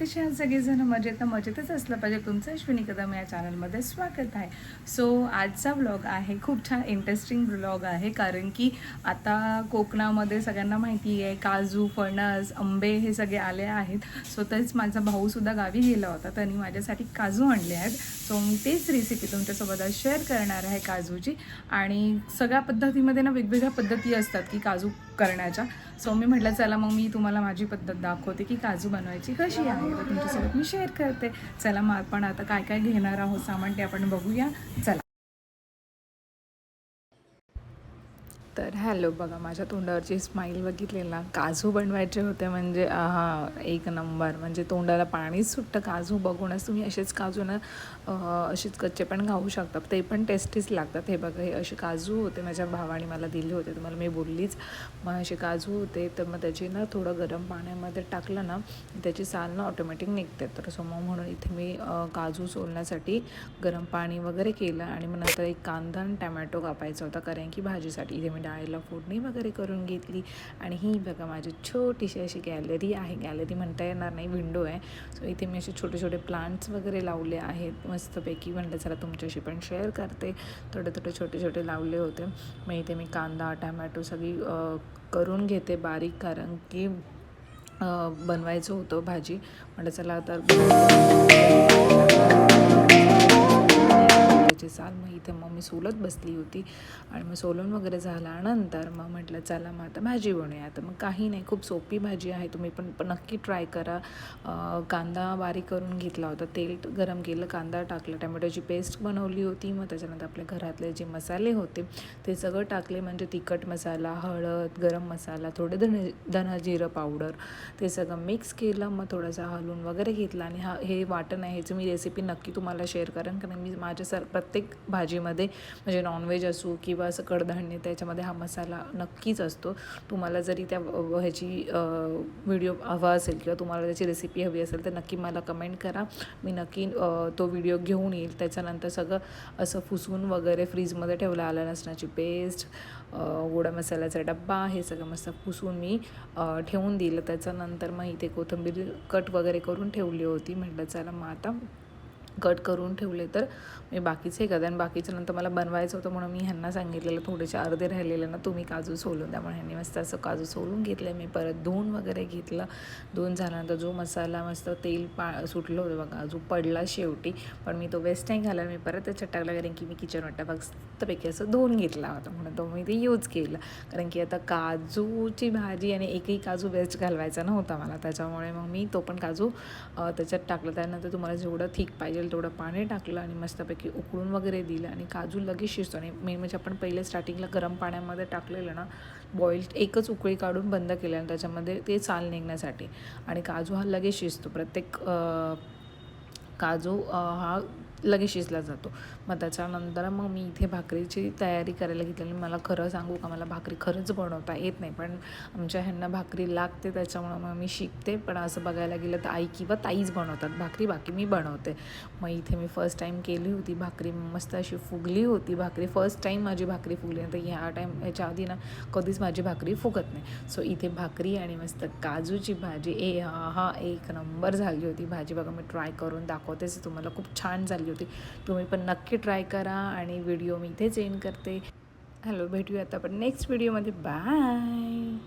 मजेत मजेतच असलं पाहिजे. तुमचं अश्विनी कदम या चॅनलमध्ये स्वागत आहे. सो आजचा व्लॉग आहे. खूप छान इंटरेस्टिंग ब्लॉग आहे. कारण की आता कोकणामध्ये सगळ्यांना माहिती आहे काजू फणस आंबे हे सगळे आले आहेत. सो तेच माझा भाऊसुद्धा गावी गेला होता. त्यांनी माझ्यासाठी काजू आणले आहेत. सो मी तेच रेसिपी तुमच्यासोबत आज शेअर करणार आहे काजूची. आणि सगळ्या पद्धतीमध्ये ना वेगवेगळ्या पद्धती असतात की काजू करण्याच्या. सो मी म्हटलं चला मग मी तुम्हाला माझी पद्धत दाखवते की काजू बनवायची कशी आहे तर तुमच्यासोबत मी शेअर करते. चला मग आपण आता काय काय घेणार आहोत सामान ते आपण बघूया. चला. तर हॅलो बघा माझ्या तोंडावरची स्माईल बघितलेला काजू बनवायचे होते म्हणजे हा एक नंबर. म्हणजे तोंडाला पाणीच सुटतं काजू बघूनच तुम्ही असेच काजूनं असेच कच्चे पण खाऊ शकता. ते पण टेस्टीच लागतात. हे बघा हे असे काजू होते माझ्या भावाने मला दिले होते. तुम्हाला मी बोललीच मग असे काजू होते तर मग त्याची ना थोडं गरम पाण्यामध्ये टाकलं ना त्याची साल ना ऑटोमॅटिक निघते. तर सो मग म्हणून इथे मी काजू सोलण्यासाठी गरम पाणी वगैरे केलं आणि मग नंतर एक कांदा आणि टमॅटो कापायचा होता कारण की भाजीसाठी. इथे मी डाळीला फोडणी वगैरे करून घेतली. आणि ही बघा माझी छोटीशी अशी गॅलरी आहे. गॅलरी म्हणता येणार नाही विंडो आहे. सो इथे मी असे छोटे छोटे प्लांट्स वगैरे लावले आहेत. मस्तपैकी म्हणलं चला तुमच्याशी पण शेअर करते. थोडे थोडे छोटे छोटे लावले होते. मग इथे मी कांदा टमॅटो सगळी करून घेते बारीक कारण की बनवायचं होतं भाजी. म्हटलं चला तर त्याची साल मग इथे मग मी सोलत बसली होती आणि मग सोलून वगैरे झाल्यानंतर मग म्हटलं चला मग आता भाजी बनवूया. तर मग काही नाही खूप सोपी भाजी आहे तुम्ही पण नक्की ट्राय करा. कांदा बारीक करून घेतला होता तेल गरम केलं कांदा टाकला टमॅटोची पेस्ट बनवली होती मग त्याच्यानंतर आपल्या घरातले जे मसाले होते ते सगळं टाकले म्हणजे तिखट मसाला हळद गरम मसाला थोडे धन धना जिरं पावडर ते सगळं मिक्स केलं मग थोडासा हलून वगैरे घेतला आणि हा हे वाटण आहे ह्याची मी रेसिपी नक्की तुम्हाला शेअर करेन कारण मी माझ्या सर प्रत्येक भाजीमध्ये म्हणजे नॉनव्हेज असू किंवा असं कडधान्य त्याच्यामध्ये हा मसाला नक्कीच असतो. तुम्हाला जरी त्या ह्याची व्हिडिओ हवा असेल किंवा तुम्हाला त्याची रेसिपी हवी असेल तर नक्की मला कमेंट करा. मी नक्की तो व्हिडिओ घेऊन येईल. त्याच्यानंतर सगळं असं फुसवून वगैरे फ्रीजमध्ये ठेवलं आलं लसणाची पेस्ट गोडा मसाल्याचा डब्बा हे सगळं मस्त पुसून मी ठेवून दिलं. त्याच्यानंतर मग इथे कोथिंबीर कट वगैरे करून ठेवली होती. म्हटलं चला मग आता कट करून ठेवले तर मी बाकीचे करते आणि बाकीच्या नंतर मला बनवायचं होतं म्हणून मी ह्यांना सांगितलेलं थोडेसे अर्धे राहिलेले ना तुम्ही काजू सोलून त्यामुळे ह्यांनी मस्त असं काजू सोलून घेतलं मी परत धुवून वगैरे घेतलं. धुवून झाल्यानंतर जो मसाला मस्त तेल पा सुटलं होतं बघा जो पडला शेवटी पण मी तो वेस्ट नाही घाला मी परत त्याच्यात टाकला कारण की मी किचन वाटा मस्तपैकी असं धुवून घेतला होता म्हणून तो मी ते यूज केलं. कारण की आता काजूची भाजी आणि एकही काजू वेस्ट घालवायचा नव्हता मला. त्याच्यामुळे मग मी तो पण काजू त्याच्यात टाकलं. त्यानंतर तुम्हाला जेवढं थिक पाहिजे तेवढं पाणी टाकलं आणि मस्तपैकी उकळून वगैरे दिलं आणि काजू लगेच शिजतो. आणि मेन म्हणजे आपण पहिले स्टार्टिंगला गरम पाण्यामध्ये टाकलेलं ना बॉईल एकच उकळी काढून बंद केलं आणि त्याच्यामध्ये ते चाल निघण्यासाठी. आणि काजू हा लगेच शिजतो. प्रत्येक काजू हा लगेच शिजला जातो. मग त्याच्यानंतर मग मी इथे भाकरीची तयारी करायला घेतलेली. मला खरं सांगू का मला भाकरी खरंच बनवता येत नाही पण आमच्या ह्यांना भाकरी लागते त्याच्यामुळं मग मी शिकते. पण असं बघायला गेलं तर आई किंवा ताईच बनवतात. भाकरी बाकी मी बनवते. मग इथे मी फर्स्ट टाईम केली होती भाकरी. मस्त अशी फुगली होती भाकरी. फर्स्ट टाईम माझी भाकरी फुगली. नाही तर ह्या टाईम याच्या आधी ना कधीच माझी भाकरी फुगत नाही. सो इथे भाकरी आणि मस्त काजूची भाजी. ए हा हा एक नंबर झाली होती भाजी. बघा मी ट्राय करून दाखवतेच तुम्हाला. खूप छान झाली होती. तुम्ही पण नक्की ट्राय करा आणि व्हिडिओ मी इथेच एंड करते. हॅलो भेटूया आता आपण नेक्स्ट व्हिडिओमध्ये बाय